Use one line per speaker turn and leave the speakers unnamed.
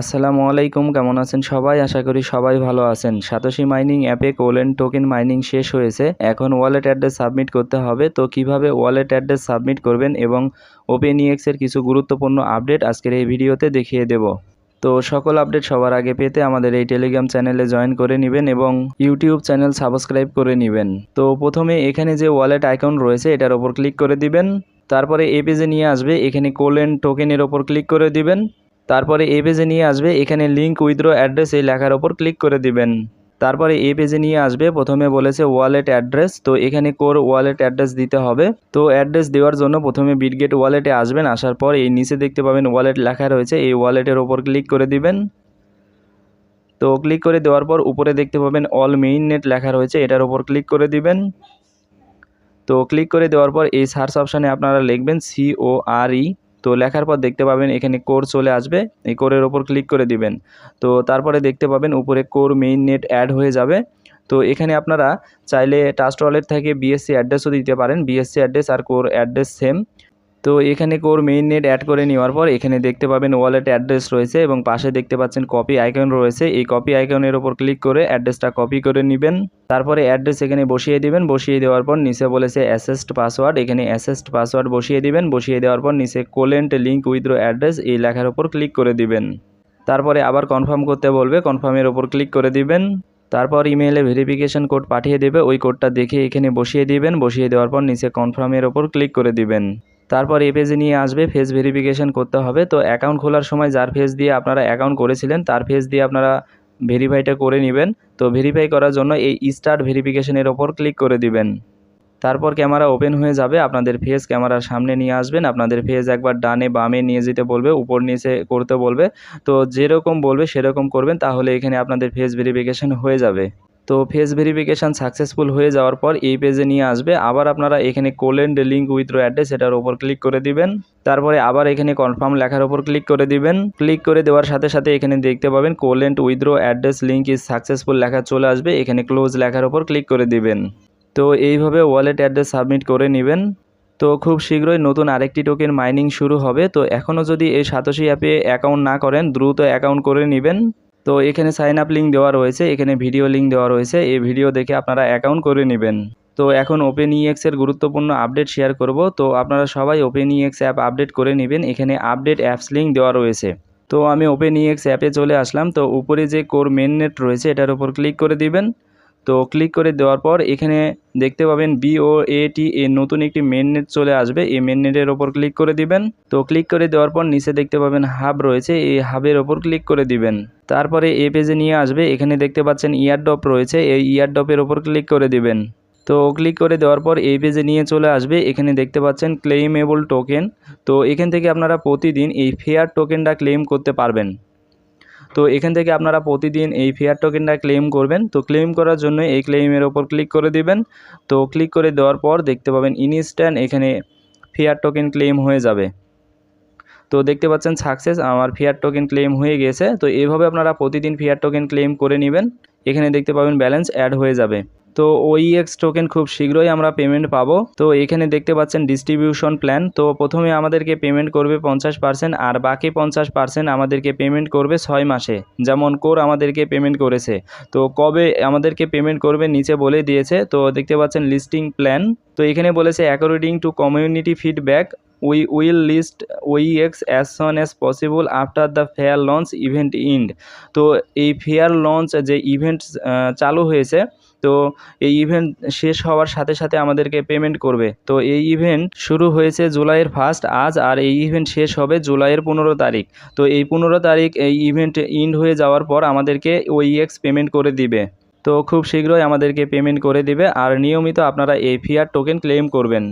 আসসালামু আলাইকুম, কেমন আছেন সবাই? আশা করি সবাই ভালো আছেন। সাতোশি মাইনিং অ্যাপে কোলেন টোকেন মাইনিং শেষ হয়েছে। এখন ওয়ালেট অ্যাড্রেস সাবমিট করতে হবে। তো কীভাবে ওয়ালেট অ্যাড্রেস সাবমিট করবেন এবং ওপেন এর কিছু গুরুত্বপূর্ণ আপডেট আজকের এই ভিডিওতে দেখিয়ে দেব। তো সকল আপডেট সবার আগে পেতে আমাদের এই টেলিগ্রাম চ্যানেলে জয়েন করে নেবেন এবং ইউটিউব চ্যানেল সাবস্ক্রাইব করে নেবেন। তো প্রথমে এখানে যে ওয়ালেট আইকন রয়েছে, এটার ওপর ক্লিক করে দিবেন। তারপরে এই পেজে নিয়ে আসবে, এখানে কোলেন টোকেনের ওপর ক্লিক করে দিবেন। তারপরে এই পেজে নিয়ে আসবে, এখানে লিঙ্ক উইথড্র অ্যাড্রেস এই লেখার ওপর ক্লিক করে দিবেন। তারপরে এই পেজে নিয়ে আসবে, প্রথমে বলেছে ওয়ালেট অ্যাড্রেস তো এখানে কোর ওয়ালেট অ্যাড্রেস দিতে হবে। তো অ্যাড্রেস দেওয়ার জন্য প্রথমে বিটগেট ওয়ালেটে আসবেন, আসার পর এই নিচে দেখতে পাবেন ওয়ালেট লেখা রয়েছে, এই ওয়ালেটের ওপর ক্লিক করে দিবেন। তো ক্লিক করে দেওয়ার পর উপরে দেখতে পাবেন অল মেইন নেট লেখা রয়েছে, এটার ওপর ক্লিক করে দিবেন। তো ক্লিক করে দেওয়ার পর এই সার্চ অপশানে আপনারা লিখবেন সি ও আর ই তো লেখার পর দেখতে পাবেন এখানে কোর চলে আসবে, এই কোরের ওপর ক্লিক করে দিবেন। তো তারপরে দেখতে পাবেন উপরে কোর মেইন নেট অ্যাড হয়ে যাবে। তো এখানে আপনারা চাইলে টাস্ট ওয়ালেট থেকে বিএসসি অ্যাড্রেসও দিতে পারেন। বিএসসি অ্যাড্রেস আর কোর অ্যাড্রেস সেম তো এখানে কোর মেইন নেট অ্যাড করে নেওয়ার পর এখানে দেখতে পাবেন ওয়ালেট অ্যাড্রেস রয়েছে এবং পাশে দেখতে পাচ্ছেন কপি আইকন রয়েছে। এই কপি আইকনের ওপর ক্লিক করে অ্যাড্রেসটা কপি করে নেবেন। তারপরে অ্যাড্রেস এখানে বসিয়ে দিবেন। বসিয়ে দেওয়ার পর নিচে বলেছে অ্যাসেস্ট পাসওয়ার্ড এখানে অ্যাসেস্ট পাসওয়ার্ড বসিয়ে দিবেন। বসিয়ে দেওয়ার পর নিচে কোলেন্ট লিঙ্ক উইথড্র অ্যাড্রেস এই লেখার ওপর ক্লিক করে দিবেন। তারপরে আবার কনফার্ম করতে বলবে। কনফার্মের ওপর ক্লিক করে দিবেন। তারপর ইমেইলে ভেরিফিকেশন কোড পাঠিয়ে দেবে। ওই কোডটা দেখে এখানে বসিয়ে দিবেন। বসিয়ে দেওয়ার পর নিচে কনফার্মের ওপর ক্লিক করে দিবেন। তারপর এ পেজে নিয়ে আসবে ফেস ভেরিফিকেশন করতে হবে। তো অ্যাকাউন্ট খোলার সময় যার ফেস দিয়ে আপনারা অ্যাকাউন্ট করেছিলেন, তার ফেস দিয়ে আপনারা ভেরিফাইটা করে নেবেন। তো ভেরিফাই করার জন্য এই স্টার্ট ভেরিফিকেশনের ওপর ক্লিক করে দিবেন। তারপর ক্যামেরা ওপেন হয়ে যাবে, আপনাদের ফেস ক্যামেরার সামনে নিয়ে আসবেন। আপনাদের ফেস একবার ডানে বামে নিয়ে যেতে বলবে, উপর নিচে করতে বলবে। তো যেরকম বলবে সেরকম করবেন, তাহলে এখানে আপনাদের ফেস ভেরিফিকেশন হয়ে যাবে। তো ফেস ভেরিফিকেশান সাকসেসফুল হয়ে যাওয়ার পর এই পেজে নিয়ে আসবে। আবার আপনারা এখানে কোলেন্ড লিঙ্ক উইথড্র অ্যাড্রেস এটার ওপর ক্লিক করে দিবেন। তারপরে আবার এখানে কনফার্ম লেখার ওপর ক্লিক করে দিবেন। ক্লিক করে দেওয়ার সাথে সাথে এখানে দেখতে পাবেন কোলেন্ট withdraw address link is successful লেখা চলে আসবে। এখানে ক্লোজ লেখার ওপর ক্লিক করে দিবেন। তো এইভাবে ওয়ালেট অ্যাড্রেস সাবমিট করে নেবেন। তো খুব শীঘ্রই নতুন আরেকটি টোকেন মাইনিং শুরু হবে। তো এখনও যদি এই সাতোশি অ্যাপে অ্যাকাউন্ট না করেন, দ্রুত অ্যাকাউন্ট করে নেবেন। তো এখানে সাইন আপ লিঙ্ক দেওয়া রয়েছে, এখানে ভিডিও লিঙ্ক দেওয়া রয়েছে, এই ভিডিও দেখে আপনারা অ্যাকাউন্ট করে নেবেন। তো এখন ওপেন ইএক্সের গুরুত্বপূর্ণ আপডেট শেয়ার করব। তো আপনারা সবাই ওপেন ইএক্স অ্যাপ আপডেট করে নেবেন, এখানে আপডেট অ্যাপস লিঙ্ক দেওয়া রয়েছে। তো আমি ওপেন ইএক্স অ্যাপে চলে আসলাম। তো উপরে যে কোর মেন নেট রয়েছে, এটার উপর ক্লিক করে দিবেন। তো ক্লিক করে দেওয়ার পর এখানে দেখতে পাবেন বিও এটি এ নতুন একটি মেন নেট চলে আসবে। এই মেন নেটের ওপর ক্লিক করে দিবেন। তো ক্লিক করে দেওয়ার পর নিচে দেখতে পাবেন হাব রয়েছে। এই হাবের ওপর ক্লিক করে দিবেন। তারপরে এ পেজে নিয়ে আসবে। এখানে দেখতে পাচ্ছেন ইয়ারডপ রয়েছে। এই ইয়ারডপের ওপর ক্লিক করে দিবেন। তো ক্লিক করে দেওয়ার পর এই পেজে নিয়ে চলে আসবে। এখানে দেখতে পাচ্ছেন ক্লেইমেবল টোকেন তো এখান থেকে আপনারা প্রতিদিন এই ফেয়ার টোকেনটা ক্লেম করতে পারবেন। তো এখান থেকে আপনারা প্রতিদিন এই ফেয়ার টোকেনটা ক্লেম করবেন। তো ক্লেম করার জন্য এই ক্লেমের ওপর ক্লিক করে দিবেন। তো ক্লিক করে দেওয়ার পর দেখতে পাবেন ইনস্ট্যান্ট এখানে ফেয়ার টোকেন ক্লেম হয়ে যাবে। তো দেখতে পাচ্ছেন সাকসেস আমার ফেয়ার টোকেন ক্লেম হয়ে গেছে। তো এভাবে আপনারা প্রতিদিন ফেয়ার টোকেন ক্লেম করে নেবেন। এখানে দেখতে পাবেন ব্যালেন্স অ্যাড হয়ে যাবে। তো ওই এক্স টোকেন খুব শীঘ্রই আমরা পেমেন্ট পাবো। তো এখানে দেখতে পাচ্ছেন ডিস্ট্রিবিউশন প্ল্যান তো প্রথমে আমাদেরকে পেমেন্ট করবে পঞ্চাশ পার্সেন্ট আর বাকি পঞ্চাশ পার্সেন্ট আমাদেরকে পেমেন্ট করবে ছয় মাসে। যেমন কোর আমাদেরকে পেমেন্ট করেছে। তো কবে আমাদেরকে পেমেন্ট করবে নিচে বলে দিয়েছে। তো দেখতে পাচ্ছেন লিস্টিং প্ল্যান তো এখানে বলেছে according to community feedback we will list OEX as soon as possible after the fair launch event end তো এই ফেয়ার লঞ্চ যে ইভেন্ট চালু হয়েছে তো এই ইভেন্ট শেষ হওয়ার সাথে সাথে আমাদেরকে পেমেন্ট করবে। তো এই ইভেন্ট শুরু হয়েছে জুলাইয়ের ফার্স্ট আজ আর এই ইভেন্ট শেষ হবে জুলাইয়ের পনেরো তারিখ। তো এই পনেরো তারিখ এই ইভেন্ট ইন্ড হয়ে যাওয়ার পর আমাদেরকে ওই এক্স পেমেন্ট করে দিবে। তো খুব শীঘ্রই আমাদেরকে পেমেন্ট করে দিবে। আর নিয়মিত আপনারা এই ফিয়ার টোকেন ক্লেম করবেন।